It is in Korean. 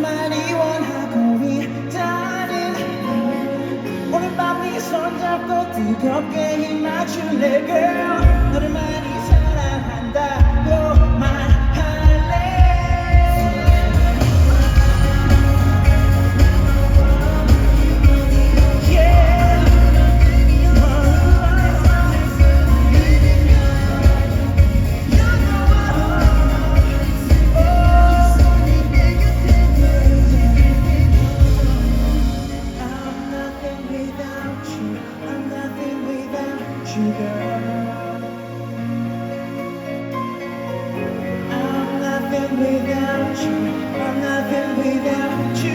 나만이 원하고 있다는 오늘 밤네 손잡고 뜨겁게 힘맞출래 girl? 너를 I'm nothing without you. I'm nothing without you.